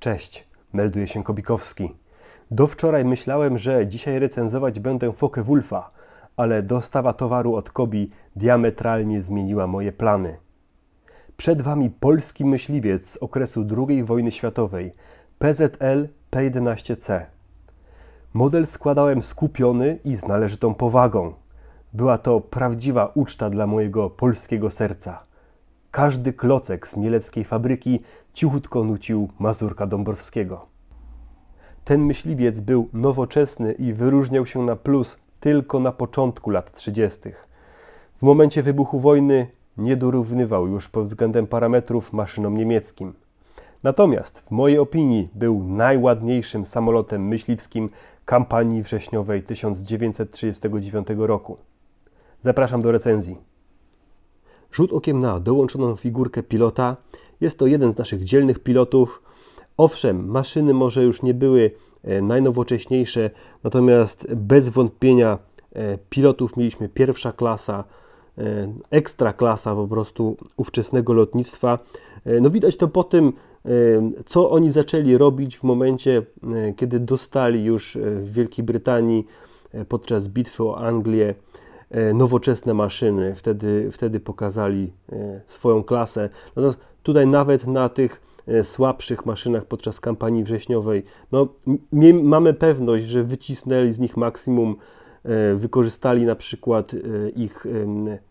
Cześć, melduje się Kobikowski. Do wczoraj myślałem, że dzisiaj recenzować będę Fokę Wulfa, ale dostawa towaru od Kobi diametralnie zmieniła moje plany. Przed Wami polski myśliwiec z okresu II wojny światowej PZL P11C. Model składałem skupiony i z należytą powagą. Była to prawdziwa uczta dla mojego polskiego serca. Każdy klocek z mieleckiej fabryki cichutko nucił Mazurka Dąbrowskiego. Ten myśliwiec był nowoczesny i wyróżniał się na plus tylko na początku lat 30. W momencie wybuchu wojny nie dorównywał już pod względem parametrów maszynom niemieckim. Natomiast w mojej opinii był najładniejszym samolotem myśliwskim kampanii wrześniowej 1939 roku. Zapraszam do recenzji. Rzut okiem na dołączoną figurkę pilota. Jest to jeden z naszych dzielnych pilotów. Owszem, maszyny może już nie były e, najnowocześniejsze, natomiast bez wątpienia e, pilotów mieliśmy pierwsza klasa, e, ekstra klasa po prostu ówczesnego lotnictwa. No widać to po tym, co oni zaczęli robić w momencie, kiedy dostali już w Wielkiej Brytanii podczas bitwy o Anglię nowoczesne maszyny. Wtedy, wtedy pokazali swoją klasę. Natomiast tutaj nawet na tych słabszych maszynach podczas kampanii wrześniowej, no, mamy pewność, że wycisnęli z nich maksimum, wykorzystali na przykład ich,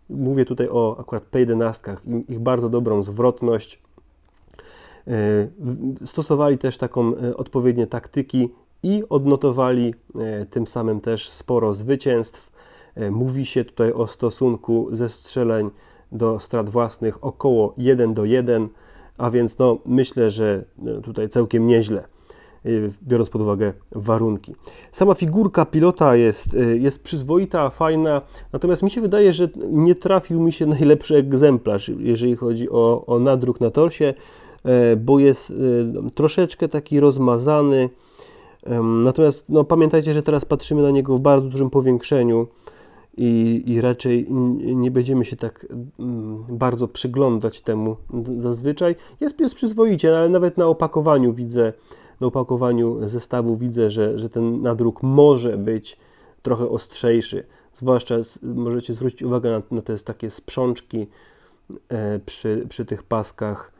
mówię tutaj o akurat P11, ich bardzo dobrą zwrotność, stosowali też taką odpowiednie taktyki i odnotowali tym samym też sporo zwycięstw. Mówi się tutaj o stosunku zestrzeleń do strat własnych około 1 do 1, a więc no, myślę, że tutaj całkiem nieźle, biorąc pod uwagę warunki. Sama figurka pilota jest, jest przyzwoita, fajna, natomiast mi się wydaje, że nie trafił mi się najlepszy egzemplarz, jeżeli chodzi o, o nadruk na torsie, bo jest troszeczkę taki rozmazany. Natomiast no, pamiętajcie, że teraz patrzymy na niego w bardzo dużym powiększeniu i, i raczej nie będziemy się tak mm, bardzo przyglądać temu zazwyczaj. Jest, jest przyzwoicie, ale nawet na opakowaniu widzę, na opakowaniu zestawu widzę, że, że ten nadruk może być trochę ostrzejszy. Zwłaszcza możecie zwrócić uwagę na, na te takie sprzączki e, przy, przy tych paskach,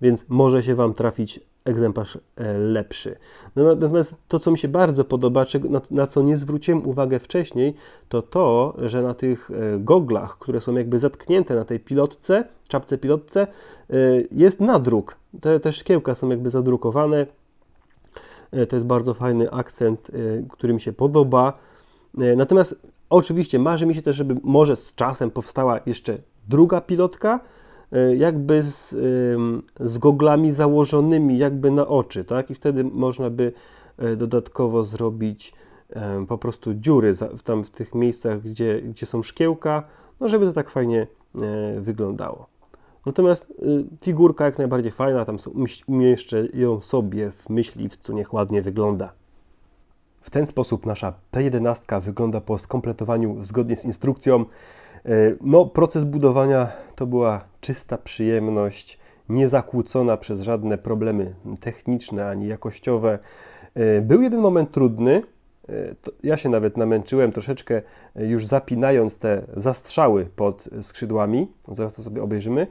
więc może się Wam trafić egzemplarz e, lepszy. No, natomiast to, co mi się bardzo podoba, na, co nie zwróciłem uwagę wcześniej, to to, że na tych e, goglach, które są jakby zatknięte na tej pilotce, czapce pilotce, e, jest nadruk. Te, te szkiełka są jakby zadrukowane. To jest bardzo fajny akcent, który mi się podoba. Natomiast oczywiście marzy mi się też, żeby może z czasem powstała jeszcze druga pilotka, jakby z, z goglami założonymi jakby na oczy, tak? I wtedy można by e, dodatkowo zrobić po prostu dziury tam w tych miejscach, gdzie, gdzie są szkiełka, no żeby to tak fajnie e, wyglądało. Natomiast figurka jak najbardziej fajna, tam umieszczę ją sobie w myśliwcu, niech ładnie wygląda. W ten sposób nasza P11 wygląda po skompletowaniu zgodnie z instrukcją. E, no, proces budowania to była czysta przyjemność, niezakłócona przez żadne problemy techniczne ani jakościowe. E, był jeden moment trudny. E, ja się nawet namęczyłem troszeczkę już zapinając te zastrzały pod skrzydłami. Zaraz to sobie obejrzymy.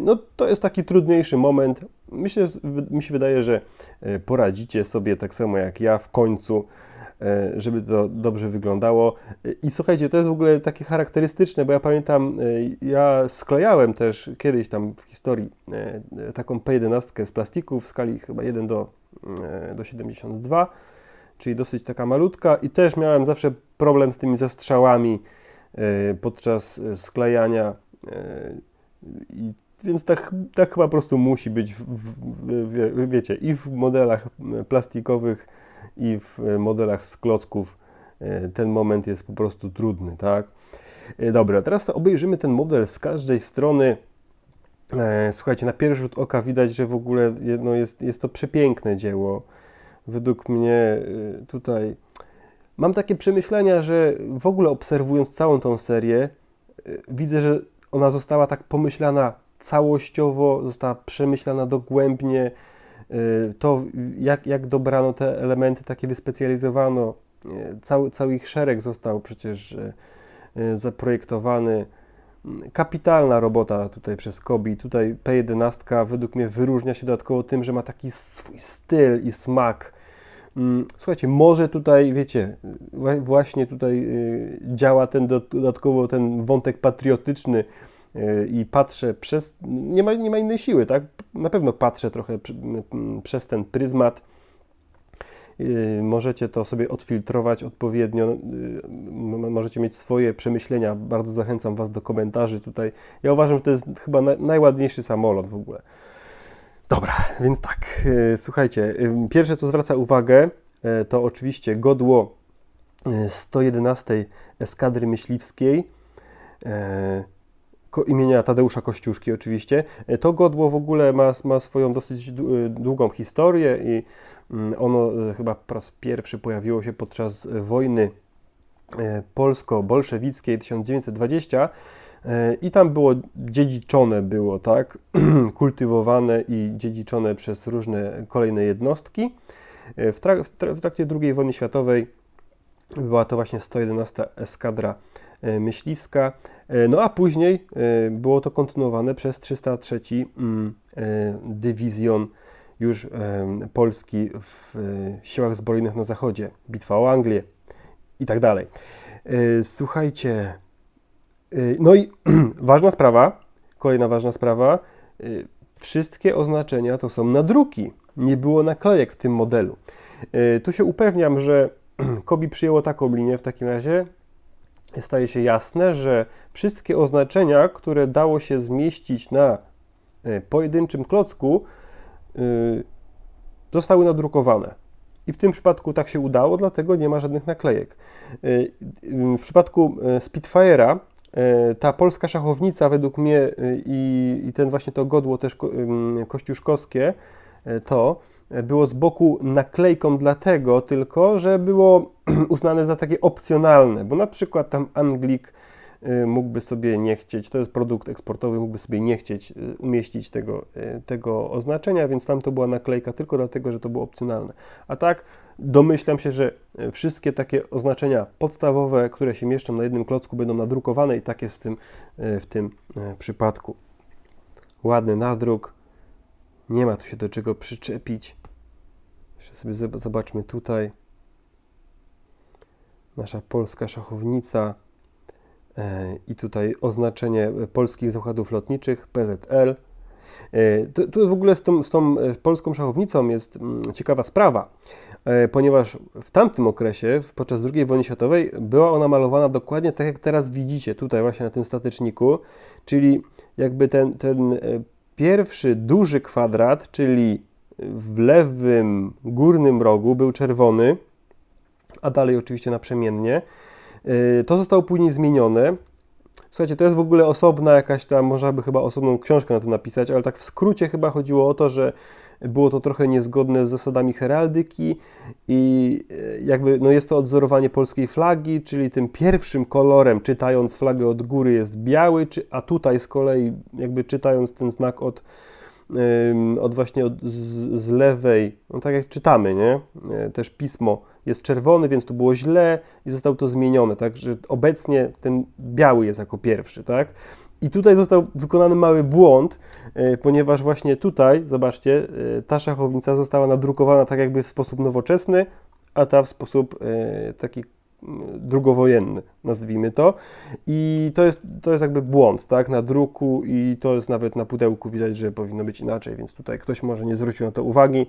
No to jest taki trudniejszy moment. Myślę, mi się wydaje, że poradzicie sobie tak samo jak ja w końcu. E, żeby to dobrze wyglądało. I słuchajcie, to jest w ogóle takie charakterystyczne, bo ja pamiętam, e, ja sklejałem też kiedyś tam w historii e, taką P11 z plastiku w skali chyba 1 do, do 72, czyli dosyć taka malutka i też miałem zawsze problem z tymi zastrzałami podczas sklejania i więc tak, tak chyba po prostu musi być, w, w, w, wiecie, i w modelach plastikowych, i w e, modelach z klocków e, ten moment jest po prostu trudny, tak? E, dobra, teraz obejrzymy ten model z każdej strony. Słuchajcie, na pierwszy rzut oka widać, że w ogóle no jest, jest to przepiękne dzieło. Według mnie tutaj mam takie przemyślenia, że w ogóle obserwując całą tą serię, widzę, że ona została tak pomyślana całościowo, została przemyślana dogłębnie, to jak, jak dobrano te elementy, takie wyspecjalizowano. Y, Cały, cały ich szereg został przecież y, y, zaprojektowany. Mm, Kapitalna robota tutaj przez Kobi. Tutaj P11 według mnie wyróżnia się dodatkowo tym, że ma taki swój styl i smak. Mm, Słuchajcie, może tutaj, wiecie, właśnie tutaj y, działa ten do- dodatkowo ten wątek patriotyczny y, i patrzę przez, nie ma, nie ma innej siły, tak? Na pewno patrzę trochę przez ten pryzmat. Y, Możecie to sobie odfiltrować odpowiednio. m- Możecie mieć swoje przemyślenia. Bardzo zachęcam Was do komentarzy tutaj. Ja uważam, że to jest chyba na, najładniejszy samolot w ogóle. Dobra, więc tak, słuchajcie, pierwsze co zwraca uwagę, to oczywiście godło y, 111 Eskadry Myśliwskiej imienia Tadeusza Kościuszki oczywiście. Y, To godło w ogóle ma, ma swoją dosyć y, długą historię i mm, ono y, chyba po raz pierwszy pojawiło się podczas wojny polsko-bolszewickiej 1920 y, i tam było dziedziczone było, tak, kultywowane i dziedziczone przez różne kolejne jednostki. W, trak- w, w trakcie II wojny światowej była to właśnie 111 Eskadra Myśliwska, Y, no a później y, było to kontynuowane przez 303 mm, Dywizjon już Polski w siłach zbrojnych na zachodzie, bitwa o Anglię i tak dalej. Słuchajcie, no i ważna sprawa, kolejna ważna sprawa, wszystkie oznaczenia to są nadruki, nie było naklejek w tym modelu. Tu się upewniam, że Kobi przyjęło taką linię w takim razie, staje się jasne, że wszystkie oznaczenia, które dało się zmieścić na y, pojedynczym klocku, y, zostały nadrukowane. I w tym przypadku tak się udało, dlatego nie ma żadnych naklejek. Y, W przypadku Spitfire'a ta polska szachownica według mnie i, i ten właśnie to godło też ko- ym, kościuszkowskie to było z boku naklejką dlatego tylko, że było uznane za takie opcjonalne, bo na przykład tam Anglik y, mógłby sobie nie chcieć, to jest produkt eksportowy, mógłby sobie nie chcieć y, umieścić tego, y, tego oznaczenia, więc tam to była naklejka tylko dlatego, że to było opcjonalne. A tak domyślam się, że wszystkie takie oznaczenia podstawowe, które się mieszczą na jednym klocku, będą nadrukowane i tak jest w tym, w tym przypadku. Ładny nadruk, nie ma tu się do czego przyczepić. Jeszcze sobie zob- zobaczmy tutaj. Nasza polska szachownica. E, I tutaj oznaczenie polskich zakładów lotniczych PZL. E, Tu, w ogóle z tą, z tą e, polską szachownicą jest mm, ciekawa sprawa, ponieważ w tamtym okresie, podczas II wojny światowej, była ona malowana dokładnie tak, jak teraz widzicie tutaj właśnie na tym statyczniku, czyli jakby ten, ten pierwszy duży kwadrat, czyli w lewym górnym rogu był czerwony, a dalej oczywiście naprzemiennie. Yy, To zostało później zmienione. Słuchajcie, to jest w ogóle osobna jakaś tam, można by chyba osobną książkę na tym napisać, ale tak w skrócie chyba chodziło o to, że było to trochę niezgodne z zasadami heraldyki i e, jakby no jest to odzorowanie polskiej flagi, czyli tym pierwszym kolorem, czytając flagę od góry jest biały, czy, a tutaj z kolei jakby czytając ten znak od, od właśnie od, z, z lewej, no tak jak czytamy, nie? E, Też pismo jest czerwony, więc tu było źle i zostało to zmienione, tak? Że obecnie ten biały jest jako pierwszy, tak? I tutaj został wykonany mały błąd, e, ponieważ właśnie tutaj, zobaczcie, e, ta szachownica została nadrukowana tak jakby w sposób nowoczesny, a ta w sposób e, taki drugowojenny, nazwijmy to. I to jest, to jest jakby błąd, tak, na druku i to jest nawet na pudełku widać, że powinno być inaczej, więc tutaj ktoś może nie zwrócił na to uwagi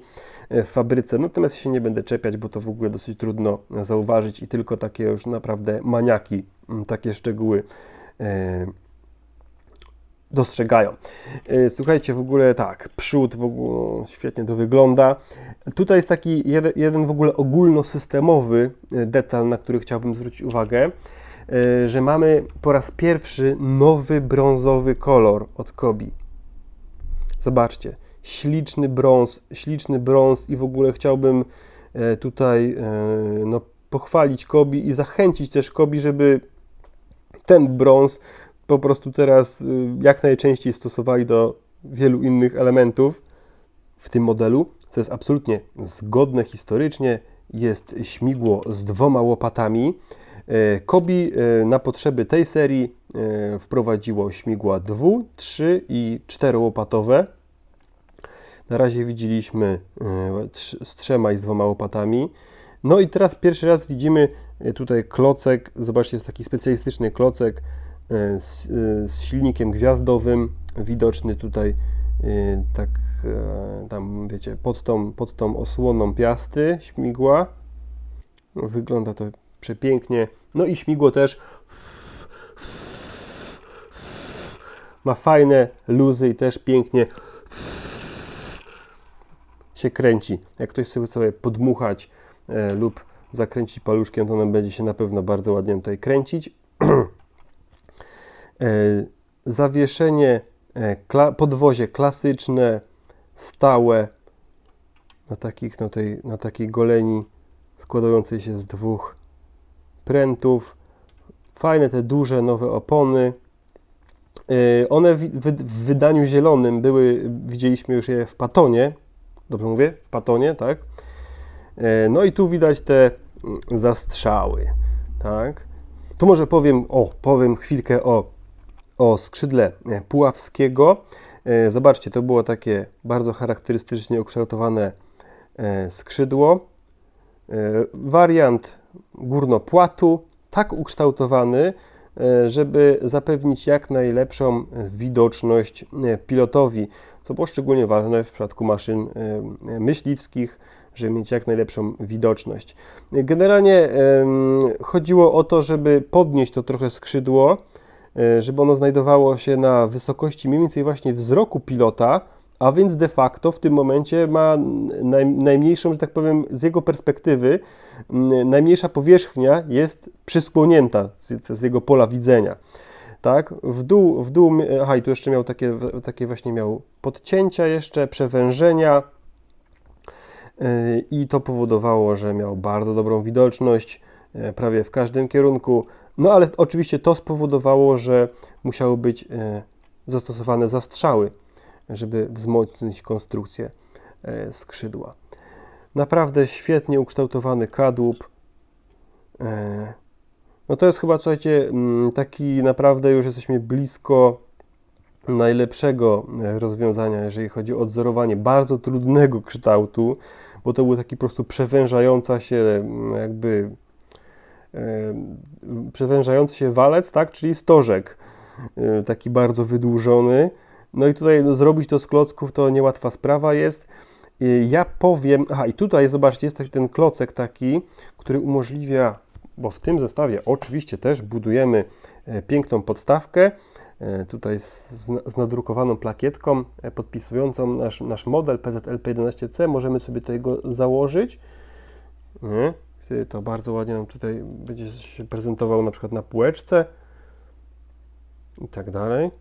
e, w fabryce, natomiast się nie będę czepiać, bo to w ogóle dosyć trudno zauważyć i tylko takie już naprawdę maniaki takie szczegóły e, dostrzegają. E, Słuchajcie, w ogóle tak, przód w ogóle świetnie to wygląda. Tutaj jest taki jeden, jeden w ogóle ogólnosystemowy e, detal, na który chciałbym zwrócić uwagę, e, że mamy po raz pierwszy nowy brązowy kolor od Kobi. Zobaczcie, śliczny brąz, śliczny brąz i w ogóle chciałbym tutaj no, pochwalić Kobi i zachęcić też Kobi, żeby ten brąz po prostu teraz y, jak najczęściej stosowali do wielu innych elementów w tym modelu. co jest absolutnie zgodne historycznie. Jest śmigło z dwoma łopatami. E, Kobi e, na potrzeby tej serii e, wprowadziło śmigła 2, 3 i 4 łopatowe. Na razie widzieliśmy z trzema i z dwoma łopatami. No i teraz pierwszy raz widzimy tutaj klocek. Zobaczcie, jest taki specjalistyczny klocek z, z silnikiem gwiazdowym. Widoczny tutaj tak tam wiecie, pod tą, pod tą osłoną piasty śmigła. Wygląda to przepięknie. No i śmigło też ma fajne luzy i też pięknie się kręci. Jak ktoś sobie sobie podmuchać e, lub zakręcić paluszkiem, to on będzie się na pewno bardzo ładnie tutaj kręcić. E, zawieszenie e, podwozie klasyczne, stałe na takich, na tej, na takiej goleni składającej się z dwóch prętów. Fajne te duże nowe opony. E, one w, w, wydaniu zielonym były, widzieliśmy już je w Patonie. Dobrze mówię? W Patonie, tak? No i tu widać te mm, zastrzały, tak? Tu może powiem, o, powiem chwilkę o, o skrzydle e, Puławskiego. Zobaczcie, to było takie bardzo charakterystycznie ukształtowane skrzydło. Wariant górnopłatu, tak ukształtowany, e, żeby zapewnić jak najlepszą widoczność e, pilotowi, co było szczególnie ważne w przypadku maszyn e, myśliwskich, żeby mieć jak najlepszą widoczność. Generalnie chodziło o to, żeby podnieść to trochę skrzydło, żeby ono znajdowało się na wysokości mniej więcej właśnie wzroku pilota, a więc de facto w tym momencie ma naj, najmniejszą, że tak powiem, z jego perspektywy, najmniejsza powierzchnia jest przysłonięta z, z jego pola widzenia. Tak, w dół, w dół, aha, i tu jeszcze miał takie, takie właśnie miał podcięcia jeszcze, przewężenia yy, i to powodowało, że miał bardzo dobrą widoczność prawie w każdym kierunku, no ale oczywiście to spowodowało, że musiały być yy, zastosowane zastrzały żeby wzmocnić konstrukcję e, skrzydła. Naprawdę świetnie ukształtowany kadłub. E, no to jest chyba, słuchajcie, taki naprawdę już jesteśmy blisko najlepszego e, rozwiązania, jeżeli chodzi o odzorowanie bardzo trudnego kształtu, bo to był taki po prostu przewężająca się jakby przewężający się walec, tak, czyli stożek, taki bardzo wydłużony, no i tutaj no, zrobić to z klocków to niełatwa sprawa jest. Y, ja powiem, aha i tutaj zobaczcie, jest ten klocek taki, który umożliwia, bo w tym zestawie oczywiście też budujemy e, piękną podstawkę, e, tutaj z, z nadrukowaną plakietką e, podpisującą nasz, nasz model PZL-P11C. Możemy sobie tutaj go założyć. Nie? To bardzo ładnie nam tutaj będzie się prezentował na przykład na półeczce i tak dalej.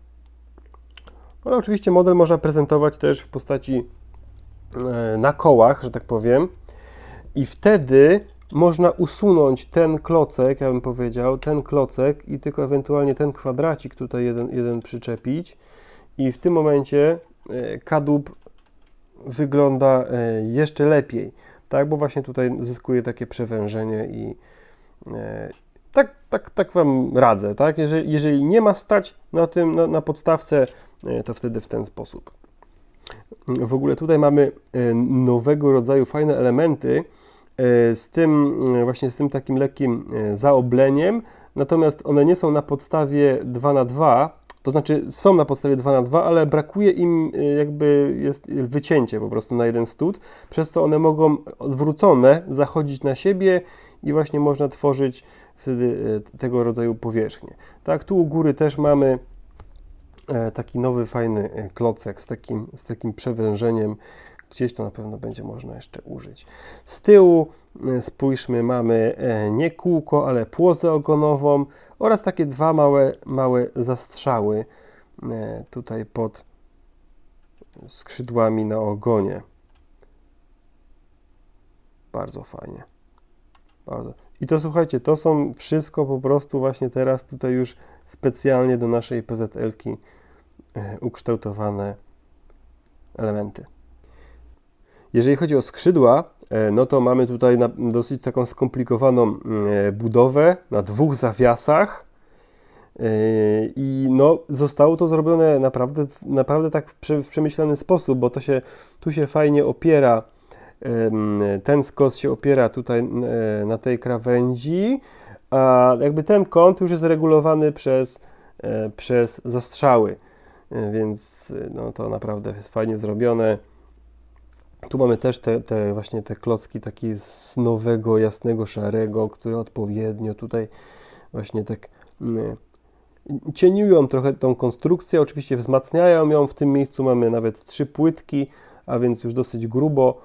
Ale oczywiście model można prezentować też w postaci e, na kołach, że tak powiem. I wtedy można usunąć ten klocek, ja bym powiedział, ten klocek i tylko ewentualnie ten kwadracik tutaj jeden, jeden przyczepić. I w tym momencie e, kadłub wygląda e, jeszcze lepiej, tak? Bo właśnie tutaj zyskuje takie przewężenie i tak, tak, tak Wam radzę, tak? Jeżeli, jeżeli nie ma stać na tym, na, na podstawce E, to wtedy w ten sposób. W ogóle tutaj mamy e, nowego rodzaju fajne elementy e, z tym właśnie z tym takim lekkim zaobleniem, natomiast one nie są na podstawie 2 na 2 to znaczy są na podstawie 2 na 2 ale brakuje im jakby jest wycięcie po prostu na jeden stud, przez co one mogą odwrócone zachodzić na siebie i właśnie można tworzyć wtedy tego rodzaju powierzchnię. Tak, tu u góry też mamy E, taki nowy, fajny e, klocek z takim, z takim przewężeniem. Gdzieś to na pewno będzie można jeszcze użyć. Z tyłu e, spójrzmy, mamy nie kółko, ale płozę ogonową oraz takie dwa małe, małe zastrzały tutaj pod skrzydłami na ogonie. Bardzo fajnie. Bardzo. I to słuchajcie, to są wszystko po prostu właśnie teraz tutaj już specjalnie do naszej PZL-ki E, ukształtowane elementy. Jeżeli chodzi o skrzydła, e, no to mamy tutaj dosyć taką skomplikowaną mm, e, budowę na dwóch zawiasach. E, I no, zostało to zrobione naprawdę, naprawdę tak w, prze, w przemyślany sposób, bo to się, tu się fajnie opiera, ten skos się opiera tutaj na tej krawędzi, a jakby ten kąt już jest regulowany przez, przez zastrzały, więc no, to naprawdę jest fajnie zrobione. Tu mamy też te, te właśnie te klocki takie z nowego, jasnego, szarego, które odpowiednio tutaj właśnie tak mm, cieniują trochę tą konstrukcję, oczywiście wzmacniają ją. W tym miejscu mamy nawet trzy płytki, a więc już dosyć grubo.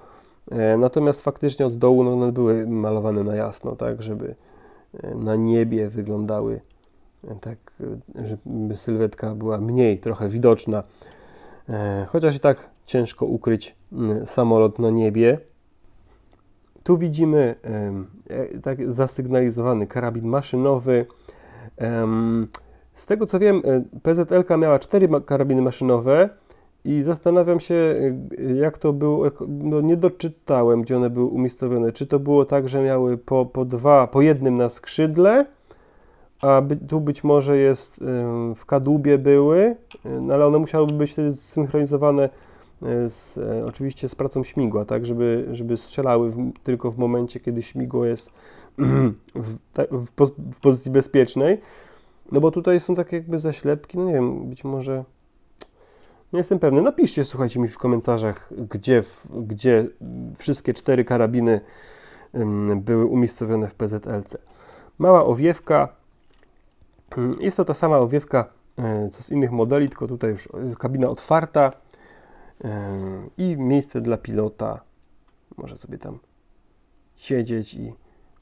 E, Natomiast faktycznie od dołu no, one były malowane na jasno, tak, żeby e, na niebie wyglądały e, tak, żeby sylwetka była mniej trochę widoczna. Chociaż i tak ciężko ukryć samolot na niebie. Tu widzimy e, tak zasygnalizowany karabin maszynowy. Z tego co wiem, e, PZL miała cztery karabiny maszynowe i zastanawiam się, e, jak to było. No nie doczytałem, gdzie one były umiejscowione. Czy to było tak, że miały po, po dwa, po jednym na skrzydle, a by, tu być może jest w kadłubie były, no ale one musiałyby być wtedy zsynchronizowane z, e, oczywiście z pracą śmigła, tak, żeby, żeby strzelały w, tylko w momencie, kiedy śmigło jest w, w, w pozycji bezpiecznej. No bo tutaj są takie jakby zaślepki, no nie wiem, być może. Nie jestem pewny. Napiszcie, słuchajcie mi w komentarzach, gdzie, gdzie wszystkie cztery karabiny były umiejscowione w PZLC. Mała owiewka. Jest to ta sama owiewka e, co z innych modeli, tylko tutaj już e, kabina otwarta i miejsce dla pilota. Może sobie tam siedzieć i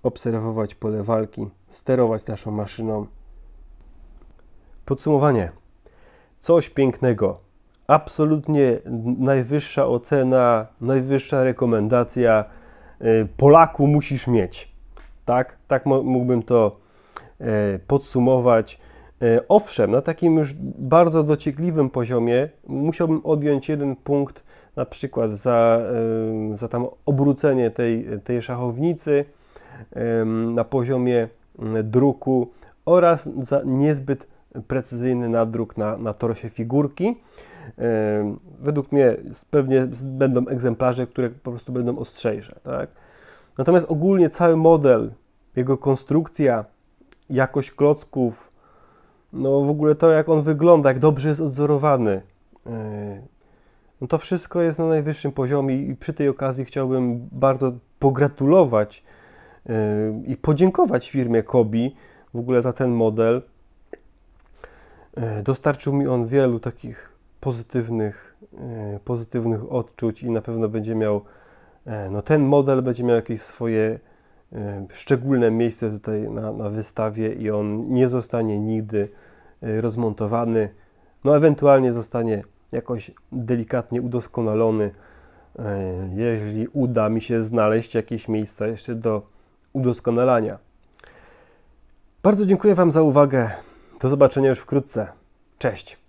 obserwować pole walki, sterować naszą maszyną. Podsumowanie. Coś pięknego. Absolutnie najwyższa ocena, najwyższa rekomendacja. Y, Polaku musisz mieć. Tak, tak mógłbym to e, podsumować. E, Owszem, na takim już bardzo dociekliwym poziomie musiałbym odjąć jeden punkt, na przykład za, e, za tam obrócenie tej, tej szachownicy na poziomie mm, druku oraz za niezbyt precyzyjny nadruk na, na torsie figurki. Według mnie pewnie będą egzemplarze, które po prostu będą ostrzejsze. Tak? Natomiast ogólnie cały model, jego konstrukcja, jakość klocków, no w ogóle to jak on wygląda, jak dobrze jest odzorowany, e, no to wszystko jest na najwyższym poziomie i przy tej okazji chciałbym bardzo pogratulować e, i podziękować firmie Kobi w ogóle za ten model. E, Dostarczył mi on wielu takich pozytywnych, pozytywnych odczuć i na pewno będzie miał, no ten model będzie miał jakieś swoje szczególne miejsce tutaj na, na wystawie i on nie zostanie nigdy e, rozmontowany. No ewentualnie zostanie jakoś delikatnie udoskonalony, e, jeżeli uda mi się znaleźć jakieś miejsca jeszcze do udoskonalania. Bardzo dziękuję Wam za uwagę. Do zobaczenia już wkrótce. Cześć.